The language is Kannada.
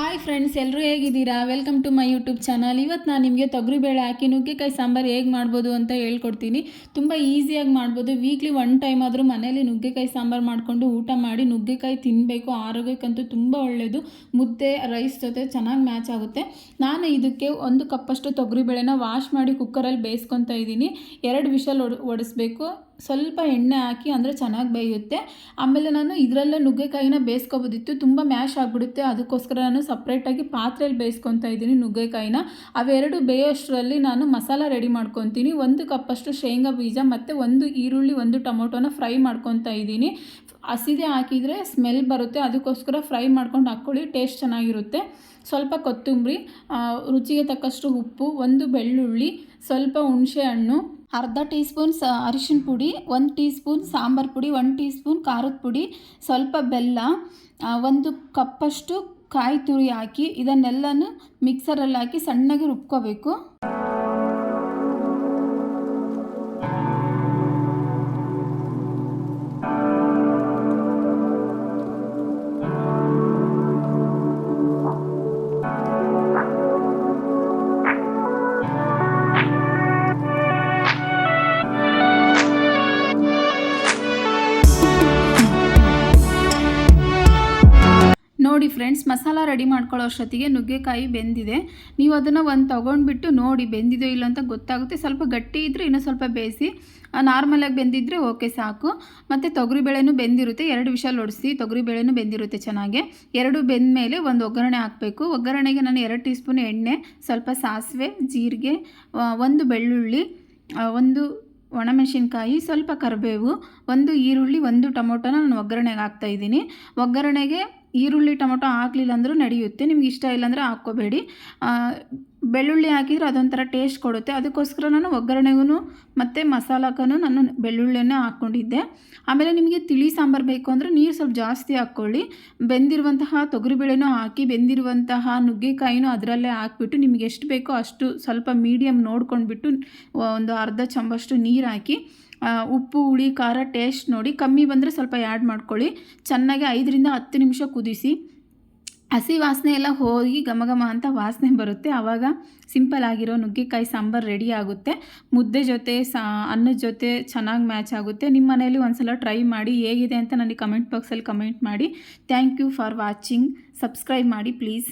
ಹಾಯ್ ಫ್ರೆಂಡ್ಸ್ ಎಲ್ಲರೂ ಹೇಗಿದ್ದೀರಾ? Welcome to my YouTube channel ಇವತ್ತು ನಾನು ನಿಮಗೆ ತೊಗರಿಬೇಳೆ ಹಾಕಿ ನುಗ್ಗೆಕಾಯಿ ಸಾಂಬಾರು ಹೇಗೆ ಮಾಡ್ಬೋದು ಅಂತ ಹೇಳ್ಕೊಡ್ತೀನಿ. ತುಂಬ ಈಸಿಯಾಗಿ ಮಾಡ್ಬೋದು. ವೀಕ್ಲಿ ಒನ್ ಟೈಮ್ ಆದರೂ ಮನೇಲಿ ನುಗ್ಗೆಕಾಯಿ ಸಾಂಬಾರು ಮಾಡಿಕೊಂಡು ಊಟ ಮಾಡಿ ನುಗ್ಗೆಕಾಯಿ ತಿನ್ನಬೇಕು ಆರೋಗ್ಯಕ್ಕಂತೂ ತುಂಬ ಒಳ್ಳೆಯದು ಮುದ್ದೆ ರೈಸ್ ಜೊತೆ ಚೆನ್ನಾಗಿ ಮ್ಯಾಚ್ ಆಗುತ್ತೆ. ನಾನು ಇದಕ್ಕೆ ಒಂದು ಕಪ್ಪಷ್ಟು ತೊಗರಿಬೇಳೆನ ವಾಶ್ ಮಾಡಿ ಕುಕ್ಕರಲ್ಲಿ ಬೇಯಿಸ್ಕೊತಾ ಇದ್ದೀನಿ. ಎರಡು ವಿಷಲ್ ಒಡ್, ಒಡಿಸ್ಬೇಕು. ಸ್ವಲ್ಪ ಎಣ್ಣೆ ಹಾಕಿ ಅಂದರೆ ಚೆನ್ನಾಗಿ ಬೇಯುತ್ತೆ. ಆಮೇಲೆ ನಾನು ಇದರಲ್ಲೇ ನುಗ್ಗೆಕಾಯಿನ ಬೇಯಿಸ್ಕೊಬೋದಿತ್ತು. ತುಂಬ ಮ್ಯಾಶ್ ಆಗಿಬಿಡುತ್ತೆ. ಅದಕ್ಕೋಸ್ಕರ ನಾನು ಸಪ್ರೇಟಾಗಿ ಪಾತ್ರೆಯಲ್ಲಿ ಬೇಯಿಸ್ಕೊತಾ ಇದ್ದೀನಿ ನುಗ್ಗೆಕಾಯಿನ. ಅವೆರಡು ಬೇಯೋಷ್ಟರಲ್ಲಿ ನಾನು ಮಸಾಲ ರೆಡಿ ಮಾಡ್ಕೊತೀನಿ. ಒಂದು ಕಪ್ಪಷ್ಟು ಶೇಂಗಾ ಬೀಜ ಮತ್ತು ಒಂದು ಈರುಳ್ಳಿ, ಒಂದು ಟೊಮೊಟೊನ ಫ್ರೈ ಮಾಡ್ಕೊತಾ ಇದ್ದೀನಿ. ಹಸಿದೆ ಹಾಕಿದರೆ ಸ್ಮೆಲ್ ಬರುತ್ತೆ. ಅದಕ್ಕೋಸ್ಕರ ಫ್ರೈ ಮಾಡ್ಕೊಂಡು ಹಾಕ್ಕೊಳ್ಳಿ. ಟೇಸ್ಟ್ ಚೆನ್ನಾಗಿರುತ್ತೆ. ಸ್ವಲ್ಪ ಕೊತ್ತಂಬರಿ ರುಚಿಗೆ ತಕ್ಕಷ್ಟು ಉಪ್ಪು, ಒಂದು ಬೆಳ್ಳುಳ್ಳಿ, ಸ್ವಲ್ಪ ಹುಣಸೆ ಹಣ್ಣು ಅರ್ಧ ಟೀ ಸ್ಪೂನ್ ಸ ಅರಿಶಿನ ಪುಡಿ, ಒಂದು ಟೀ ಸ್ಪೂನ್ ಸಾಂಬಾರು ಪುಡಿ, ಒಂದು ಟೀ ಸ್ಪೂನ್ ಖಾರದ ಪುಡಿ, ಸ್ವಲ್ಪ ಬೆಲ್ಲ ಒಂದು ಕಪ್ಪಷ್ಟು ಕಾಯಿ ತುರಿ ಹಾಕಿ ಇದನ್ನೆಲ್ಲನೂ ಮಿಕ್ಸರಲ್ಲಿ ಹಾಕಿ ಸಣ್ಣಗೆ ರುಬ್ಕೋಬೇಕು. ನೋಡಿ ಫ್ರೆಂಡ್ಸ್, ಮಸಾಲ ರೆಡಿ ಮಾಡ್ಕೊಳ್ಳೋ ಅಷ್ಟೊತ್ತಿಗೆ ನುಗ್ಗೆಕಾಯಿ ಬೆಂದಿದೆ. ನೀವು ಅದನ್ನು ಒಂದು ತೊಗೊಂಡ್ಬಿಟ್ಟು ನೋಡಿ ಬೆಂದಿದೆಯೋ ಇಲ್ಲ ಅಂತ ಗೊತ್ತಾಗುತ್ತೆ. ಸ್ವಲ್ಪ ಗಟ್ಟಿ ಇದ್ದರೆ ಇನ್ನೂ ಸ್ವಲ್ಪ ಬೇಯಿಸಿ ನಾರ್ಮಲಾಗಿ ಬೆಂದಿದ್ದರೆ ಓಕೆ, ಸಾಕು. ಮತ್ತು ತೊಗರಿಬೇಳೆನೂ ಬೆಂದಿರುತ್ತೆ. ಎರಡು ವಿಷಲ್ ಒಡಿಸಿ ತೊಗರಿಬೇಳೆನೂ ಬೆಂದಿರುತ್ತೆ ಚೆನ್ನಾಗಿ. ಎರಡು ಬೆಂದ ಮೇಲೆ ಒಂದು ಒಗ್ಗರಣೆ ಹಾಕಬೇಕು. ಒಗ್ಗರಣೆಗೆ ನಾನು ಎರಡು ಟೀ ಸ್ಪೂನ್ ಎಣ್ಣೆ, ಸ್ವಲ್ಪ ಸಾಸಿವೆ, ಜೀರಿಗೆ ಒಂದು ಬೆಳ್ಳುಳ್ಳಿ ಒಂದು ಒಣಮೆಣಸಿನ್ಕಾಯಿ, ಸ್ವಲ್ಪ ಕರಿಬೇವು, ಒಂದು ಈರುಳ್ಳಿ, ಒಂದು ಟೊಮೊಟೊನ ನಾನು ಒಗ್ಗರಣೆಗೆ ಹಾಕ್ತಾ ಇದ್ದೀನಿ. ಒಗ್ಗರಣೆಗೆ ಈರುಳ್ಳಿ ಟೊಮೊಟೊ ಆಗಲಿಲ್ಲ ಅಂದರೂ ನಡೆಯುತ್ತೆ. ನಿಮ್ಗೆ ಇಷ್ಟ ಇಲ್ಲಾಂದರೆ ಹಾಕ್ಕೋಬೇಡಿ. ಬೆಳ್ಳುಳ್ಳಿ ಹಾಕಿದರೆ ಅದೊಂಥರ ಟೇಸ್ಟ್ ಕೊಡುತ್ತೆ. ಅದಕ್ಕೋಸ್ಕರ ನಾನು ಒಗ್ಗರಣೆಗೂ ಮತ್ತು ಮಸಾಲಕ್ಕೂ ನಾನು ಬೆಳ್ಳುಳ್ಳಿಯನ್ನೇ ಹಾಕ್ಕೊಂಡಿದ್ದೆ. ಆಮೇಲೆ ನಿಮಗೆ ತಿಳಿ ಸಾಂಬಾರು ಬೇಕು ಅಂದರೆ ನೀರು ಸ್ವಲ್ಪ ಜಾಸ್ತಿ ಹಾಕ್ಕೊಳ್ಳಿ. ಬೆಂದಿರುವಂತಹ ತೊಗರಿಬೇಳೆನೂ ಹಾಕಿ, ಬೆಂದಿರುವಂತಹ ನುಗ್ಗೆಕಾಯಿನೂ ಅದರಲ್ಲೇ ಹಾಕ್ಬಿಟ್ಟು ನಿಮಗೆ ಎಷ್ಟು ಬೇಕೋ ಅಷ್ಟು ಸ್ವಲ್ಪ ಮೀಡಿಯಮ್ ನೋಡ್ಕೊಂಡ್ಬಿಟ್ಟು ಒಂದು ಅರ್ಧ ಚಮಚಷ್ಟು ನೀರು ಹಾಕಿ ಉಪ್ಪು, ಹುಳಿ, ಖಾರ ಟೇಸ್ಟ್ ನೋಡಿ ಕಮ್ಮಿ ಬಂದರೆ ಸ್ವಲ್ಪ ಆ್ಯಡ್ ಮಾಡ್ಕೊಳ್ಳಿ. ಚೆನ್ನಾಗಿ ಐದರಿಂದ ಹತ್ತು ನಿಮಿಷ ಕುದಿಸಿ. ಹಸಿ ವಾಸನೆ ಎಲ್ಲ ಹೋಗಿ ಘಮ ಘಮ ಅಂತ ವಾಸನೆ ಬರುತ್ತೆ. ಆವಾಗ ಸಿಂಪಲ್ ಆಗಿರೋ ನುಗ್ಗೆಕಾಯಿ, ಸಾಂಬಾರು ರೆಡಿ ಆಗುತ್ತೆ. ಮುದ್ದೆ ಜೊತೆ, ಸಾ, ಅನ್ನದ ಜೊತೆ ಚೆನ್ನಾಗಿ ಮ್ಯಾಚ್ ಆಗುತ್ತೆ. ನಿಮ್ಮ ಮನೇಲಿ ಒಂದ್ಸಲ ಟ್ರೈ ಮಾಡಿ ಹೇಗಿದೆ ಅಂತ ನನಗೆ ಕಮೆಂಟ್ ಬಾಕ್ಸಲ್ಲಿ ಕಮೆಂಟ್ ಮಾಡಿ. Thank you for watching subscribe ಮಾಡಿ ಪ್ಲೀಸ್